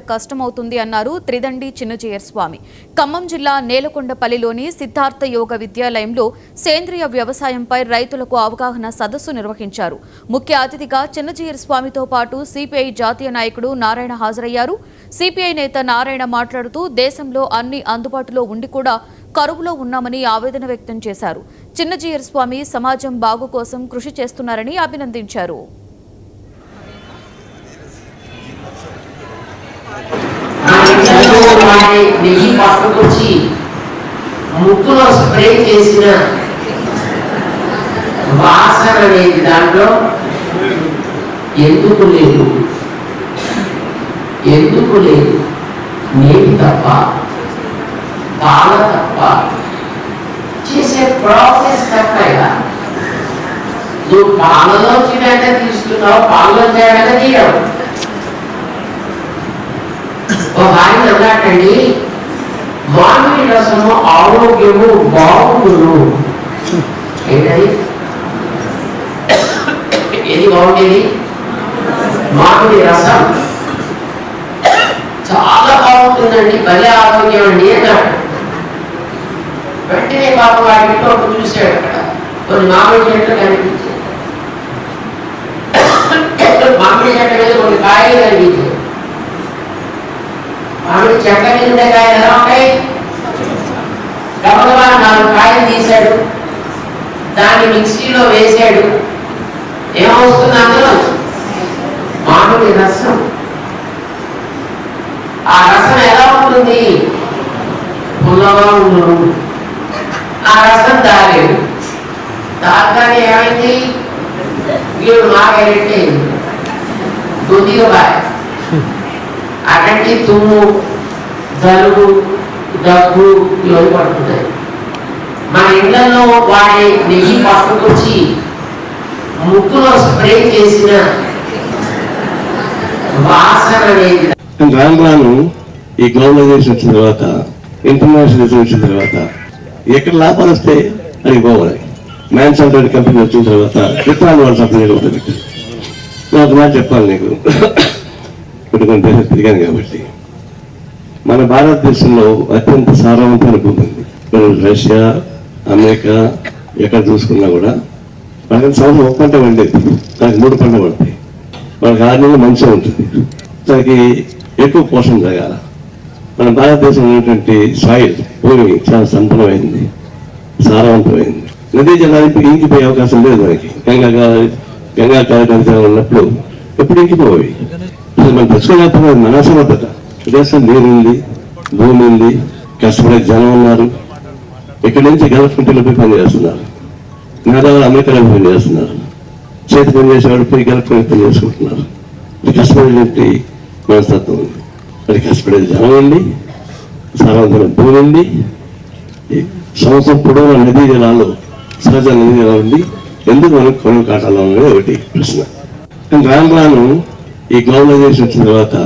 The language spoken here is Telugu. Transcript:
కష్టమవుతుంది అన్నారు త్రిదండి చిన్నజీయర్ స్వామి ఖమ్మం జిల్లా నేలకొండపల్లిలోని సిద్ధార్థ యోగ విద్యాలయంలో సేంద్రియ వ్యవసాయంపై రైతులకు అవగాహన సదస్సు నిర్వహించారు. ముఖ్య అతిథిగా చిన్నజీయర్ స్వామితో పాటు సిపిఐ జాతీయ నాయకుడు నారాయణ హాజరయ్యారు. సిపిఐ నేత నారాయణ మాట్లాడుతూ దేశంలో అన్ని అందుబాటులో ఉండి కూడా కరువులో ఉన్నామని ఆవేదన వ్యక్తం చేశారు. చిన్నజీయర్ స్వామి సమాజం బాగు కోసం కృషి చేస్తున్నారని అభినందించారు. నా వాడే నెయ్యి పట్టుకొచ్చి ముక్కులో స్ప్రే చేసిన వాసన అనేది దాంట్లో ఎందుకు లేదు? ఎందుకు లేదు? నేను తప్ప పాల తప్ప చేసే ప్రాసెస్ తప్పగా నువ్వు పాలలో చేయడానికి తీసుకున్నావు పాలలో చేయడానికి తీయవు. ఒక ఆయన అన్నాడండి మామిడి రసము ఆరోగ్యము బాగుండును. ఏంటది? ఏది బాగుండేది? మామిడి రసం. చాలా బాగుంటుందండి భలే ఆరోగ్యం అండి అన్నాడు. వెంటనే బాబు వాడి ఇంట్లో ఒకటి చూశాడు అక్కడ. కొన్ని మామిడి చెట్లు కనిపించాయి. మామిడి చెట్ల మీద కొన్ని కాయలు కనిపించాయి. నాలుగు చెట్ల మీద ఉండే కాయలు ఎలా ఉంటాయి? గమగమా నాలుగు కాయలు తీశాడు. దాన్ని మిక్సీలో వేసాడు ఏమవుతుంది అందులో? మామిడి రసం. ఆ రసం ఎలా ఉంటుంది? పుల్లగా ఉండదు. ఆ రసం తాగేడు. తాగగానే ఏమైంది? వీడు మాగేటట్టే కొద్దిగా బాయ్ అక్కడికి తుమ్ము జలుబు దగ్గు ఇవన్నీ పడుతుంటాయి. మన ఇళ్ళలో వాడే నెయ్యి పట్టుకొచ్చి ముక్కులో స్ప్రే చేసిన వాసన అనేది. రాను రాను ఈ గ్లోబలైజేషన్ వచ్చిన తర్వాత ఇంటర్నేషనలిజం వచ్చిన తర్వాత ఎక్కడ లాభాలు వస్తాయి అని పోవాలి. మ్యాన్ సాఫ్ట్వేర్ కంపెనీ వచ్చిన తర్వాత విత్తనాలు వాళ్ళ కంపెనీ ఉంటుంది నేను ఒక మాట చెప్పాలి నీకు. ఇప్పుడు కొన్ని దేశాలు తిరిగాను కాబట్టి. మన భారతదేశంలో అత్యంత సారవంతమైన భూమి ఉంది. రష్యా అమెరికా ఎక్కడ చూసుకున్నా కూడా వాళ్ళకి సంవత్సరం ఒక పంట పండేది. దానికి మూడు పంట పడతాయి. మనకి ఆరు నెలలు మంచిగా ఉంటుంది. దానికి ఎక్కువ పోషణ జరగాల. మన భారతదేశంలో ఉన్నటువంటి సాయిల్ భూమి చాలా సంపన్నమైంది. సారవంతమైంది. నదీ జలానికి ఇంకిపోయే అవకాశం లేదు మనకి. గంగా గంగా కార్యక్రమం ఉన్నప్పుడు ఎప్పుడు ఇంకిపోయి మనం తెచ్చుకోలేకపోతే మన అసమర్థత దేశం నీరుంది భూమి ఉంది కష్టపడే జనం ఉన్నారు. ఇక్కడి నుంచి గల్ఫ్ కంట్రీలో పోయి పని చేస్తున్నారు. మేధావులు అమెరికాలో పని చేస్తున్నారు. చేతి పని చేసేవాడు పోయి గల్ఫ్ పని పని చేసుకుంటున్నారు. ఇది కష్టపడేటువంటి మనస్తత్వం ఉంది. అది కష్టపడేది జనం ఉంది సారవంతమైన భూమి ఉంది. సంవత్సరం పొడవున నదీ జలాలు సహజ నదీ జలాలు ఉంది. ఎందుకు మనకు కొనుగోలు కాటాలో ఉన్నది ఒకటి ప్రశ్న. రాను రాను ఈ గ్లోబలైజేషన్ వచ్చిన తర్వాత